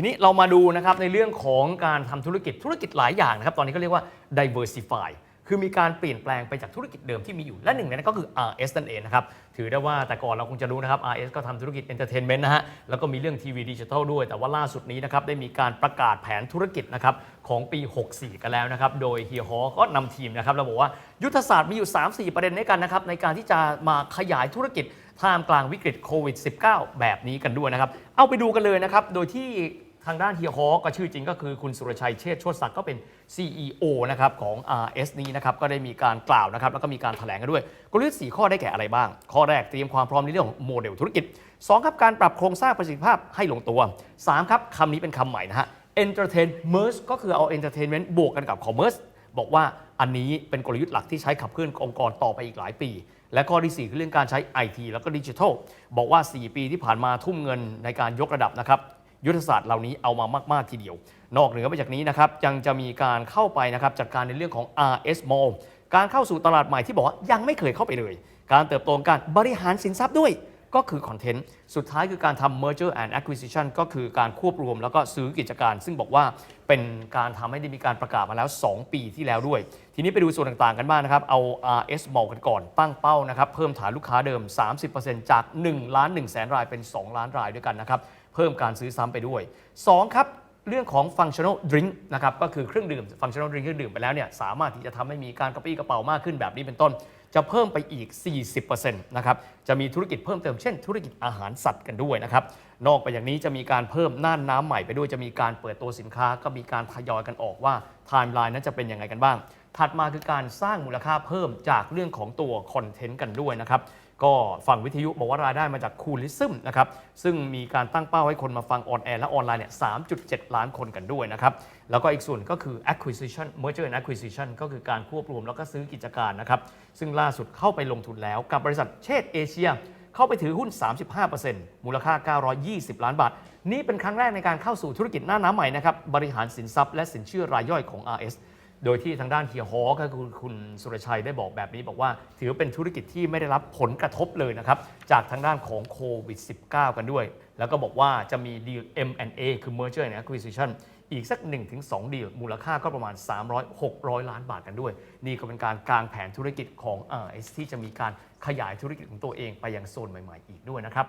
ทีนี้เรามาดูนะครับในเรื่องของการทำธุรกิจธุรกิจหลายอย่างนะครับ ตอนนี้ก็เรียกว่า diversify คือมีการเปลี่ยนแปลงไปจากธุรกิจเดิมที่มีอยู่ และหนึ่งในนั้นก็คือ RS นั่นเองนะครับ ถือได้ว่าแต่ก่อนเราคงจะรู้นะครับ RS ก็ทำธุรกิจ Entertainment นะฮะ แล้วก็มีเรื่องทีวีดิจิทัลด้วย แต่ว่าล่าสุดนี้นะครับ ได้มีการประกาศแผนธุรกิจนะครับของปี 64 กันแล้วนะครับ โดยเฮียฮอก็นำทีมนะครับเราบอกว่ายุทธศาสตร์มีอยู่ 3-4 ประเด็นด้วยกันนะครับในการที่จะมาขยายธุรกิจท่ามกลางวิกฤตโควิด -19 แบบนี้กันด้วยนะครับ เอาไปดูกันเลยนะครับ โดยที่ ทางด้านเฮียฮอก็ชื่อจริงก็คือคุณสุรชัยเชษฐชติศักดิ์ก็เป็น CEO นะครับของ RS นี้นะครับก็ได้มีการกล่าวนะครับแล้วก็มีการแถลงกันด้วยกลยุทธ์4ข้อได้แก่อะไรบ้าง ข้อแรกเตรียมความพร้อมในเรื่องของโมเดลธุรกิจ 2 ครับการปรับโครงสร้างประสิทธิภาพให้ลงตัว 3 ครับคำนี้เป็นคำใหม่นะฮะ entertain merge ก็คือเอา entertainment บวกกันกับ commerce บอกว่าอันนี้เป็นกลยุทธ์หลักที่ใช้ขับเคลื่อนองค์กรต่อไปอีกหลายปี และข้อที่ 4 คือเรื่องการใช้ IT แล้วก็ดิจิทัลบอกว่า 4 ปีที่ผ่านมาทุ่มเงินในการยกระดับนะครับ ยุทธศาสตร์เหล่านี้เอามามาก ๆ ทีเดียว นอกเหนือไปจากนี้นะครับยังจะมีการเข้าไปนะครับจัดการในเรื่องของ RS Mall การเข้าสู่ตลาดใหม่ที่บอกว่ายังไม่เคยเข้าไปเลย การเติบโตงการบริหารสินทรัพย์ด้วยก็คือคอนเทนต์ สุดท้ายคือการทำ merger and acquisition ก็คือการควบรวมแล้วก็ซื้อกิจการ ซึ่งบอกว่าเป็นการทำให้ได้มีการประกาศมาแล้ว 2 ปีที่แล้วด้วย ทีนี้ไปดูส่วนต่างๆกันบ้างนะครับ เอา RS Mall กันก่อน ตั้งเป้านะครับ เพิ่มฐานลูกค้าเดิม 30%จาก 1 ล้าน1แสนรายเป็น 2 ล้านรายด้วยกันนะครับ เพิ่มการซื้อซ้ำไปด้วย 2 ครับเรื่องของ functional drink นะครับก็คือเครื่องดื่ม functional drink เครื่องดื่มไปแล้วเนี่ยสามารถที่จะทำให้มีการกระปี้กระเป๋ามากขึ้นแบบนี้เป็นต้น จะเพิ่มไปอีก 40%นะครับ จะมีธุรกิจเพิ่มเติมเช่น ธุรกิจอาหารสัตว์กันด้วยนะครับ นอกไปอย่างนี้จะมีการเพิ่มน่านน้ำใหม่ไปด้วย จะมีการเปิดตัวสินค้า ก็มีการทยอยกันออกว่าไทม์ไลน์นั้นจะเป็นยังไงกันบ้าง ถัดมาคือการสร้างมูลค่าเพิ่มจากเรื่องของตัวคอนเทนต์กันด้วยนะครับก็ฝั่งวิทยุบอกว่ารายได้มาจากคูลิซึมนะครับซึ่งมีการตั้งเป้าให้คนมาฟังออนแอร์และออนไลน์เนี่ย 3.7 ล้านคนกันด้วยนะครับ แล้วก็อีกส่วนก็คือ acquisition merger and acquisition ก็คือการควบรวมแล้วก็ซื้อกิจการนะครับ ซึ่งล่าสุดเข้าไปลงทุนแล้วกับบริษัทเชษเอเชีย เข้าไปถือหุ้น 35%มูลค่า 920 ล้านบาท นี่เป็นครั้งแรกในการเข้าสู่ธุรกิจหน้าน้ำใหม่นะครับ บริหารสินทรัพย์และสินเชื่อรายย่อยของ RS โดยที่ทางด้านเฮียฮอก็คือคุณสุรชัยได้บอกแบบนี้ บอกว่าถือว่าเป็นธุรกิจที่ไม่ได้รับผลกระทบเลยนะครับ จากทางด้านของโควิด -19 กันด้วย แล้วก็บอกว่าจะมีดีล M&A คือ Merger and Acquisition อีกสัก 1-2 ดีลมูลค่าก็ประมาณ 300-600 ล้านบาทกันด้วย นี่ก็เป็นการกางแผนธุรกิจของ RS ที่จะมีการขยายธุรกิจของตัวเองไปยังโซนใหม่ ๆ อีกด้วยนะครับ